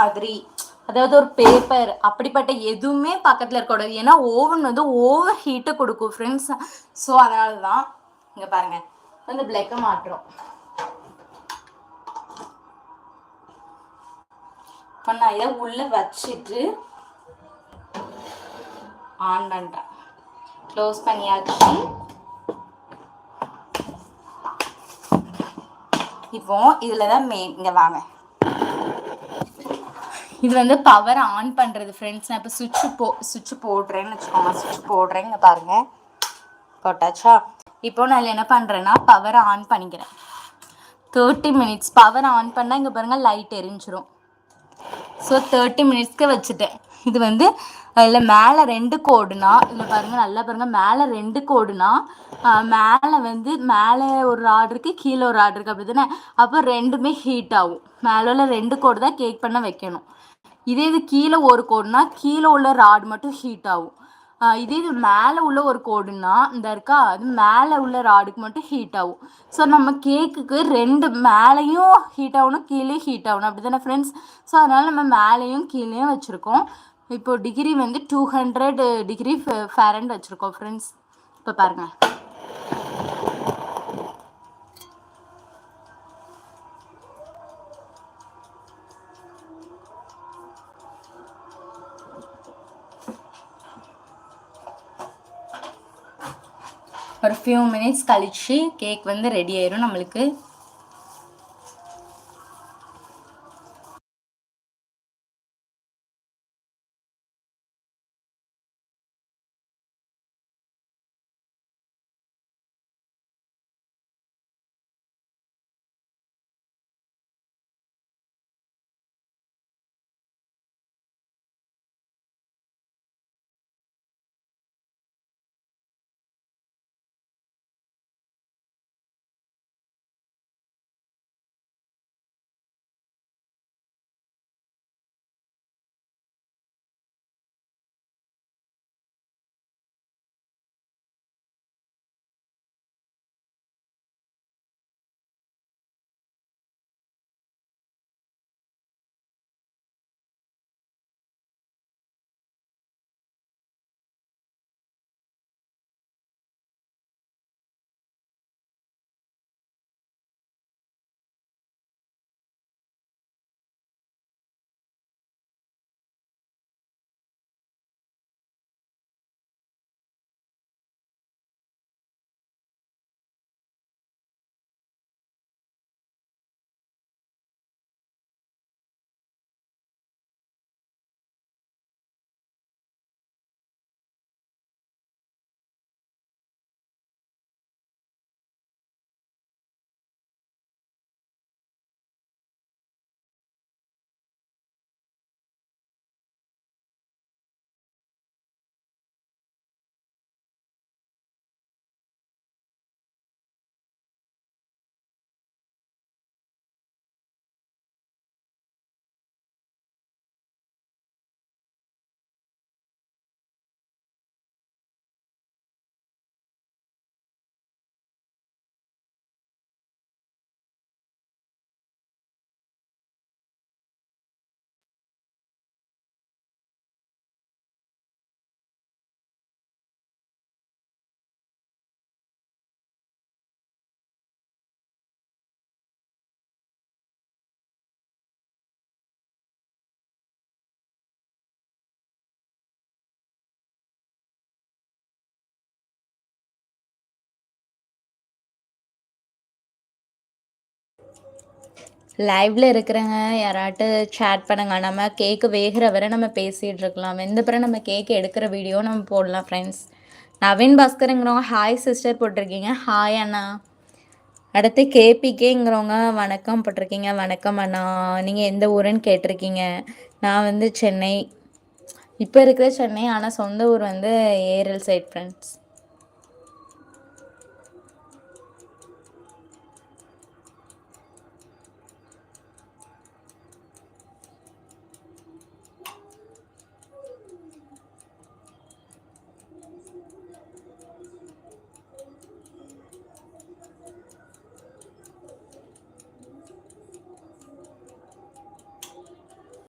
மாதிரி அதாவது ஒரு பேப்பர் அப்படிப்பட்ட எதுவுமே பக்கத்தில் இருக்கக்கூடாது ஏன்னா ஓவன் வந்து ஓவர் ஹீட்டை கொடுக்கும் ஃப்ரெண்ட்ஸ் ஸோ அதனால தான் இங்கே பாருங்கள் வந்து பிளேக்கை மாட்டுறோம் இப்போ நான் இதை உள்ளே வச்சுட்டு ஆன் பண்ணுறேன் க்ளோஸ் பண்ணியாச்சு. இப்போ இதில் தான் மெயின் இங்கே வாங்க. இது வந்து பவர் ஆன் பண்ணுறது ஃப்ரெண்ட்ஸ் நான் இப்போ சுவிட்ச் போ சுவிட்ச் போடுறேன்னு வச்சுக்கோங்க. சுவிட்ச் போடுறேங்க பாருங்கள் போட்டாச்சா? இப்போ நான் என்ன பண்ணுறேன்னா பவர் ஆன் பண்ணிக்கிறேன். தேர்ட்டி மினிட்ஸ் பவர் ஆன் பண்ணால் இங்கே பாருங்கள் லைட் எரிஞ்சிரும். ஸோ தேர்ட்டி மினிட்ஸ்க்கு வச்சுட்டேன். இது வந்து இல்லை மேலே ரெண்டு கோடுனா இல்லை பாருங்கள் நல்லா பாருங்கள் மேலே ரெண்டு கோடுனா மேலே வந்து மேலே ஒரு ராட் இருக்குது கீழே ஒரு ராட் இருக்குது அப்படி தானே அப்போ ரெண்டுமே ஹீட் ஆகும். மேலே உள்ள ரெண்டு கோடு தான் கேக் பண்ண வைக்கணும். இதே இது கீழே ஒரு கோடுனா கீழே உள்ள ராட் மட்டும் ஹீட் ஆகும். இதே இது மேலே உள்ள ஒரு கோடுன்னா இந்த இருக்கா அது மேலே உள்ள ராடுக்கு மட்டும் ஹீட் ஆகும். ஸோ நம்ம கேக்குக்கு ரெண்டு மேலேயும் ஹீட் ஆகணும் கீழே ஹீட் ஆகணும். அப்படி தானே ஃப்ரெண்ட்ஸ் ஸோ அதனால் நம்ம மேலேயும் கீழேயும் வச்சுருக்கோம். இப்போ டிகிரி வந்து டூ ஹண்ட்ரட் டிகிரி ஃபேரண்ட் வச்சுருக்கோம் ஃப்ரெண்ட்ஸ் இப்போ பாருங்கள் ஒரு ஃபியூ மினிட்ஸ் கழித்து கேக் வந்து ரெடி ஆயிரும் நம்மளுக்கு. லைவில் இருக்கிறவங்க யாராட்டு சேட் பண்ணுங்க. நம்ம கேக்கு வேகிற வரை நம்ம பேசிகிட்டு இருக்கலாம். வெந்த பிறகு நம்ம கேக்கு எடுக்கிற வீடியோ நம்ம போடலாம் ஃப்ரெண்ட்ஸ் நவீன் பாஸ்கருங்கிறவங்க ஹாய் சிஸ்டர் போட்டிருக்கீங்க. ஹாய் அண்ணா. அடுத்து கேபிகேங்கிறவங்க வணக்கம் போட்டிருக்கீங்க. வணக்கம் அண்ணா. நீங்கள் எந்த ஊருன்னு கேட்டிருக்கீங்க. நான் வந்து சென்னை. இப்போ இருக்கிற சென்னை ஆனால் சொந்த ஊர் வந்து ஏரல் சைட் ஃப்ரெண்ட்ஸ்